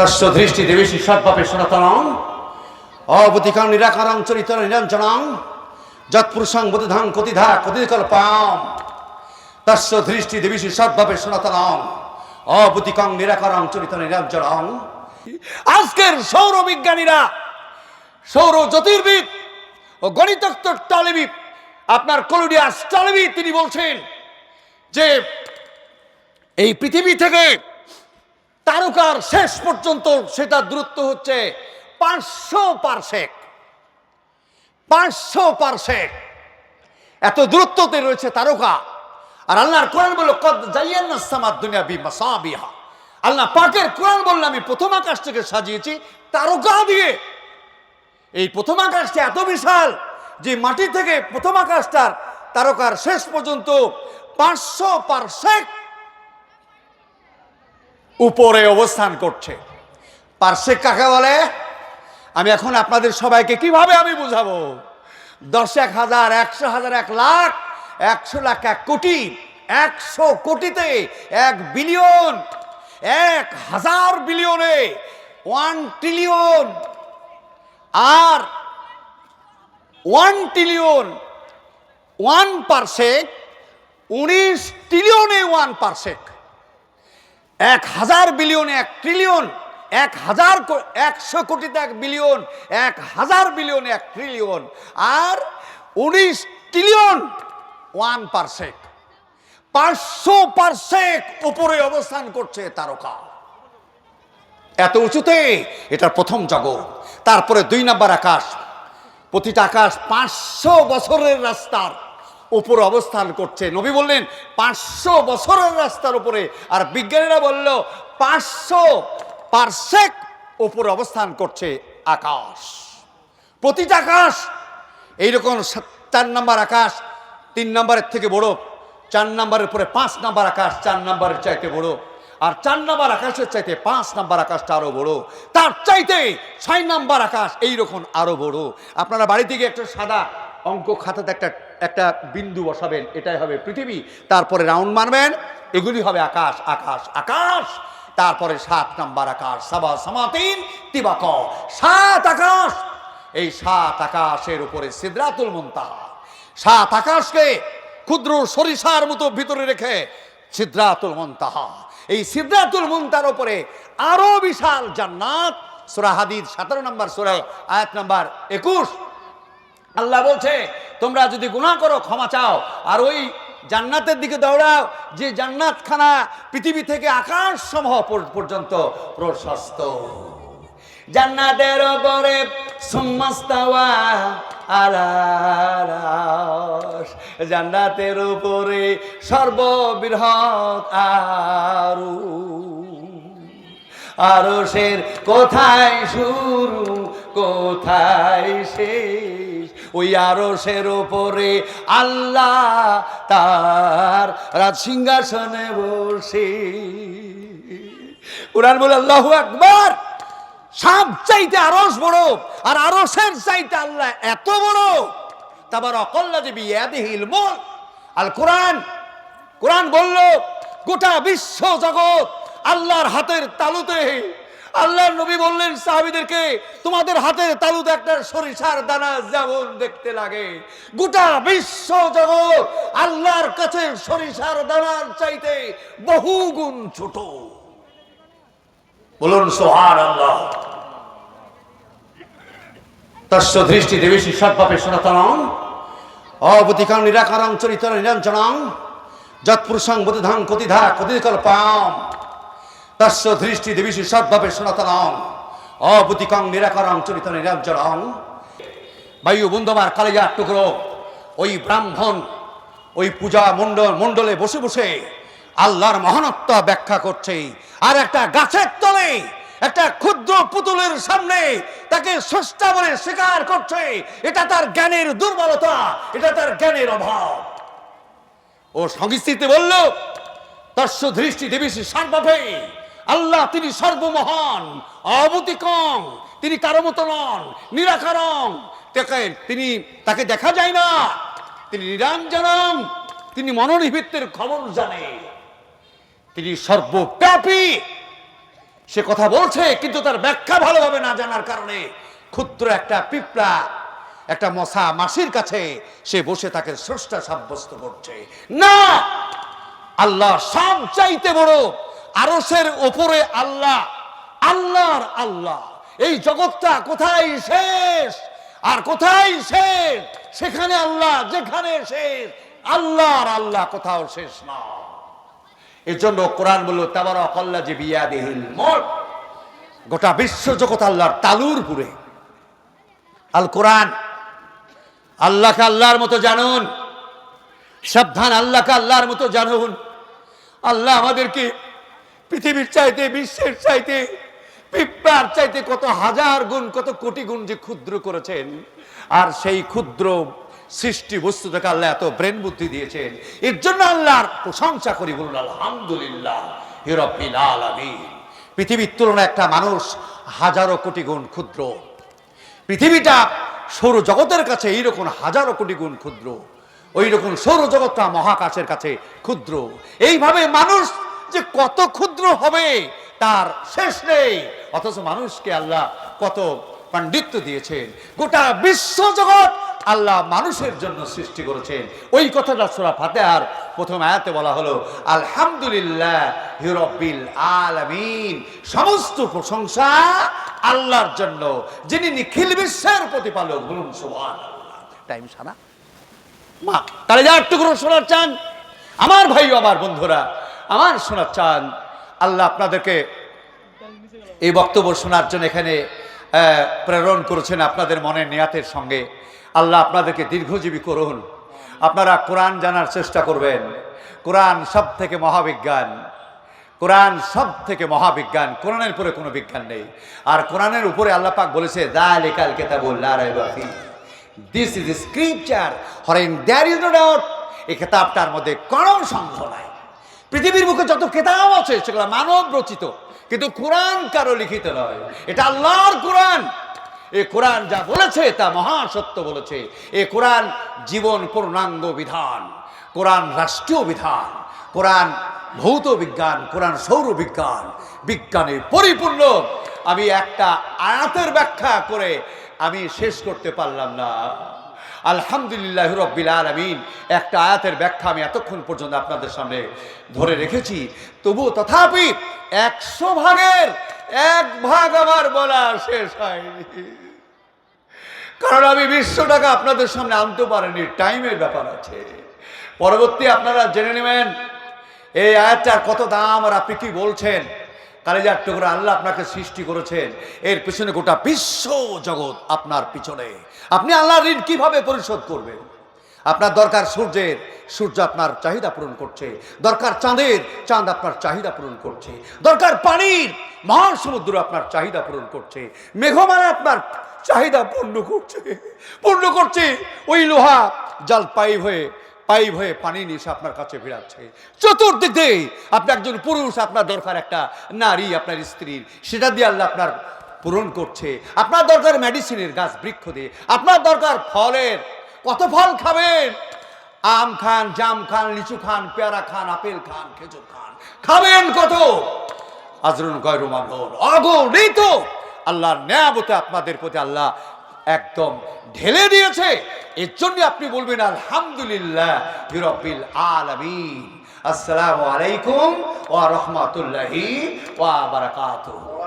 তস্য দৃষ্টি দেবেশী সদ্ভাবে সনাতনং। অবতিকাং নিরাকারং চরিত নিরঞ্জনং। যৎপুরুষং বোধাং কতিধা কতিকল্পাম। তস্য দৃষ্টি দেবেশী সদ্ভাবে সনাতনং। অবতিকাং নিরাকারং চরিত নিরঞ্জনং। আজকের সৌরবিজ্ঞানীরা, সৌর জ্যোতির্বিদ ও গণিতজ্ঞ টলেবি আপনার কলোডিয়াস টলেবি তিনি বলছেন যে এই পৃথিবী থেকে তারকার শেষ পর্যন্ত সেটা দূরত্ব হচ্ছে পাঁচশো পারসেক। পাঁচশো পারসেক। এত দূরত্বতে রয়েছে তারকা। আর আল্লাহর কোরআন বলল, কদ জাইয়ান্না সামাদ দুনিয়া বি মাসাবিহা। আল্লাহ পাকের কোরআন বলল, আমি প্রথম আকাশ থেকে সাজিয়েছি তারকা দিয়ে। এই প্রথম আকাশটা এত বিশাল যে মাটি থেকে প্রথম আকাশটার তারকার শেষ পর্যন্ত পাঁচশো পারসেক উপরে অবস্থান করছে। পার্শ্বিক কাকে বলে, আমি এখন আপনাদের সবাইকে কীভাবে আমি বুঝাবো? দশ এক হাজার, একশো হাজার, এক লাখ, একশো লাখ, এক কোটি, একশো কোটিতে এক বিলিয়ন, এক হাজার বিলিয়নে ওয়ান ট্রিলিয়ন, আর ওয়ান ট্রিলিয়ন, ওয়ান পারসেক উনিশ ট্রিলিয়নে ওয়ান পারসেক এক হাজার বিলিয়ন, এক ট্রিলিয়ন এক হাজার একশো কোটিতে এক বিলিয়ন, এক হাজার বিলিয়ন, এক ট্রিলিয়ন আর উনিশ ট্রিলিয়ন ওয়ান পারসেক পাঁচশো পারসেক উপরে অবস্থান করছে তারকা। এত উঁচুতে এটা প্রথম জগৎ, তারপরে দুই নাম্বার আকাশ। প্রতিটা আকাশ পাঁচশো বছরের রাস্তার। উপর অবস্থান করছে। নবী বললেন, পাঁচশো বছরের রাস্তার উপরে। আর বিজ্ঞানীরা বলল, পাঁচশো পারসেক উপর অবস্থান করছে আকাশ। প্রতিটা আকাশ, এইরকম চার নাম্বার আকাশ, তিন নাম্বারের থেকে বড়, চার নাম্বারের পরে পাঁচ নাম্বার আকাশ, চার নাম্বারের চাইতে বড়। আর চার নাম্বার আকাশের চাইতে পাঁচ নাম্বার আকাশটা আরও বড়। তার চাইতে ছয় নাম্বার আকাশ এইরকম আরও বড়। আপনারা বাড়ি থেকে একটা সাদা অঙ্ক খাতাতে একটা একটা বিন্দু বসাবেন, এটাই হবে পৃথিবী। তারপরে রাউন্ড মারবেন, এগুলি হবে আকাশ আকাশ আকাশ। তারপরে সাত নাম্বার আকাশ, সাবা সামাতিন তিবাক। সাত আকাশ, এই সাত আকাশের উপরে সিদ্রাতুল মুনতাহা। সাত আকাশকে ক্ষুদ্র সরিষার মতো ভিতরে রেখে সিদ্রাতুল মুনতাহা। এই সিদ্রাতুল মুনতার উপরে আরও বিশাল জান্নাত। সূরা হাদিদ, সতেরো নম্বর সূরা আয়াত নাম্বার একুশ। আল্লাহ বলছে, তোমরা যদি গুণা করো, ক্ষমা চাও। আর ওই জান্নাতের দিকে দৌড়াও, যে জান্নাতখানা পৃথিবী থেকে আকাশ সমূহ পর্যন্ত প্রশস্ত। জান্নাতের সুম্মাস্তাওয়া আলারাস জান্নাতের উপরে সর্ববৃহৎ আরু। আরশের কোথায় শুরু, কোথায় শেষ? ওই আরশের ওপরে আল্লাহ তার রাজ সিংহাসনে বসে। কোরআন বলে, আল্লাহ আকবার! সাপ চাইতে আরস বড়, আর আরসের চাইতে আল্লাহ এত বড়। তারপর অকল্লা যে বিয়াদিহিল মোল আল কোরআন কোরআন বলল, গোটা বিশ্ব জগৎ আল্লাহর হাতের তালুতে আল্লাহর নবী বললেন, সাহাবিদেরকে, তোমাদের হাতের তালুতে একটা সরিষার দানা যেমন দেখতে লাগে, গোটা বিশ্ব জগৎ আল্লাহর কাছে সরিষার দানার চাইতে বহু গুণ ছোট। বলুন সোহার আল্লাহ তস্য দৃষ্টি দেবেশী সদ্ভাবে সনাতনং অবতিকাং নিরাকারং চরিত নিরঞ্জনং যৎপুরুষং বোধাং কতিধা কতিকল্পাম। তস্য দৃষ্টি দেবেশী সদ্ভাবে সনাতনং। অবতিকাং নিরাকারং চরিত নিরঞ্জনং। বায়ু বন্ধুবার কালিজার টুকরো, ওই ব্রাহ্মণ, ওই পূজা মণ্ডল, মণ্ডলে বসে বসে আল্লাহর মহানত্ব ব্যাখ্যা করছে। আর একটা গাছের তলে, একটা ক্ষুদ্র পুতুলের সামনে তাকে স্রষ্টা বলে স্বীকার করছে। এটা তার জ্ঞানের দুর্বলতা, এটা তার জ্ঞানের অভাব। ও সংস্কৃতি বলল তস্য দৃষ্টি দেবীশী সর্বভে আল্লাহ তিনি সর্বমহান, অবতিকং, তিনি কারও মতো নন নিরাকারং। তাকে তিনি তাকে দেখা যায় না, তিনি নিরঞ্জনম তিনি মনোনিভিত্তের খবর জানে। তিনি সর্বব্যাপী। সে কথা বলছে, কিন্তু তার ব্যাখ্যা ভালোভাবে না জানার কারণে ক্ষুদ্র একটা পিঁপড়া, একটা মশা মাসির কাছে সে বসে তাকে স্রষ্টা সাব্যস্ত করছে। না! আল্লাহ সব চাইতে বড় আরসের ওপরে আল্লাহ, আল্লাহর আল্লাহ। এই জগৎটা কোথায় শেষ? আর কোথায় শেষ? সেখানে আল্লাহ, যেখানে শেষ? আল্লাহর আল্লাহ কোথাও শেষ না। এর জন্য কোরআন বলল তাবারা কল্লা যে বিয়া দেহিল মোট গোটা বিশ্ব জগৎ আল্লাহর তালুর পুরে। আল কোরআন, আল্লাহকে আল্লাহর মতো জানুন। সাবধান, আল্লাহকে আল্লাহর মতো জানুন। আল্লাহ আমাদেরকে পৃথিবীর চাইতে, বিশ্বের চাইতে, পিঁপড়ার চাইতে কত হাজার গুণ, কত কোটি গুণ যে ক্ষুদ্র করেছেন। আর সেই ক্ষুদ্র সৃষ্টি বস্তু থেকে আল্লাহ এত ব্রেন বুদ্ধি দিয়েছেন। এর জন্য আল্লাহর প্রশংসা করি বলুন, আলহামদুলিল্লাহ আলামিন। পৃথিবীর তুলনায় একটা মানুষ হাজারো কোটি গুণ ক্ষুদ্র। পৃথিবীটা সৌরজগতের কাছে এইরকম হাজারো কোটি গুণ ক্ষুদ্র। ওই রকম সৌরজগৎটা মহাকাশের কাছে ক্ষুদ্র। এইভাবে মানুষ যে কত ক্ষুদ্র হবে, তার শেষ নেই। অথচ মানুষকে আল্লাহ কত পাণ্ডিত্য দিয়েছেন। গোটা বিশ্ব জগৎ আল্লাহ মানুষের জন্য সৃষ্টি করেছেন। ওই কথাটা সোরা ফাতেহার প্রথম আয়াতে বলা হলো, আলহামদুলিল্লাহ হিরব্বিল আলামিন। সমস্ত প্রশংসা আল্লাহর জন্য। যিনি নিখিল বিশ্বের প্রতিপালক বলুন সুবহান টাইম সারা। মা, তাহলে যা একটু শোনার চান। আমার ভাই আমার বন্ধুরা, আমার শোনার চান। আল্লাহ আপনাদেরকে এই বক্তব্য শোনার জন্য এখানে প্রেরণ করেছেন আপনাদের মনের নিয়াতের সঙ্গে। আল্লাহ আপনাদেরকে দীর্ঘজীবী করুন। আপনারা কোরআন জানার চেষ্টা করবেন। কোরআন সব থেকে মহাবিজ্ঞান। কোরআন সব থেকে মহাবিজ্ঞান। কোরআনের উপরে কোনো বিজ্ঞান নেই। আর কোরআনের উপরে আল্লাহ পাক বলেছে কেতাবুল this is scripture wherein there is no doubt এই কেতাবটার মধ্যে কোনো সন্দেহ নাই। পৃথিবীর মুখে যত কেতাব আছে, সেগুলো মানব রচিত। কিন্তু কোরআন কারও লিখিত নয়। এটা আল্লাহর কোরআন। এ কোরআন যা বলেছে, তা মহাসত্য বলেছে। এ কোরআন জীবন পূর্ণাঙ্গ বিধান। কোরআন রাষ্ট্রীয় বিধান। কোরআন ভৌত বিজ্ঞান। কোরআন সৌর বিজ্ঞান। বিজ্ঞানে পরিপূর্ণ। আমি একটা আয়াতের ব্যাখ্যা করে আমি শেষ করতে পারলাম না। আলহামদুলিল্লাহ রব্বিল আলমিন। একটা আয়াতের ব্যাখ্যা আমি এতক্ষণ পর্যন্ত আপনাদের সামনে ধরে রেখেছি। তবু তথাপি একশো ভাগের এক ভাগ আমার বলা শেষ হয়নি। কারণ আমি বিশ্ব টাকা আপনাদের সামনে আনতে পারিনি, টাইমের ব্যাপার আছে। পরবর্তী আপনারা জেনে নেবেন, এই আয়াতটার কত দাম আর আপনি কি বলছেন? কালেজার টুকরা আল্লাহ আপনাকে সৃষ্টি করেছেন, এর পিছনে গোটা বিশ্ব জগৎ আপনার পিছনে। আপনি আল্লাহর ঋণ কীভাবে পরিশোধ করবেন? আপনার দরকার সূর্যের, সূর্য আপনার চাহিদা পূরণ করছে। দরকার চাঁদের, চাঁদ আপনার চাহিদা পূরণ করছে। দরকার পানির মহান সমুদ্র আপনার চাহিদা পূরণ করছে। মেঘমালা আপনার চাহিদা পূর্ণ করছে। পূর্ণ করছে। ওই লোহা, জাল পাইপ হয়ে পাইপ হয়ে পানি নিয়ে আপনার কাছে ফেরাচ্ছে। চতুর্দিক দিয়ে আপনি একজন পুরুষ, আপনার দরকার একটা নারী, আপনার স্ত্রীর সেটা দিয়ে আল্লাহ আপনার পূরণ করছে। আপনার দরকার মেডিসিনের গাছ, বৃক্ষ দিয়ে। আপনার দরকার ফলের। কত ফল খাবেন? আম খান, জাম খান, লিচু খান, পেয়ারা খান, আপেল খান, খেজুর খান। খাবেন কত? আজরুন গয়রু মামুন। অগণিত। আল্লাহর নেয়ামতে আপনাদের প্রতি আল্লাহ একদম ঢেলে দিয়েছে। এর জন্য আপনি বলবেন, আলহামদুলিল্লাহ হিরবিল আলামিন। আসসালামু আলাইকুম ওয়া রহমতুল্লাহি ওয়া বারাকাতুহু।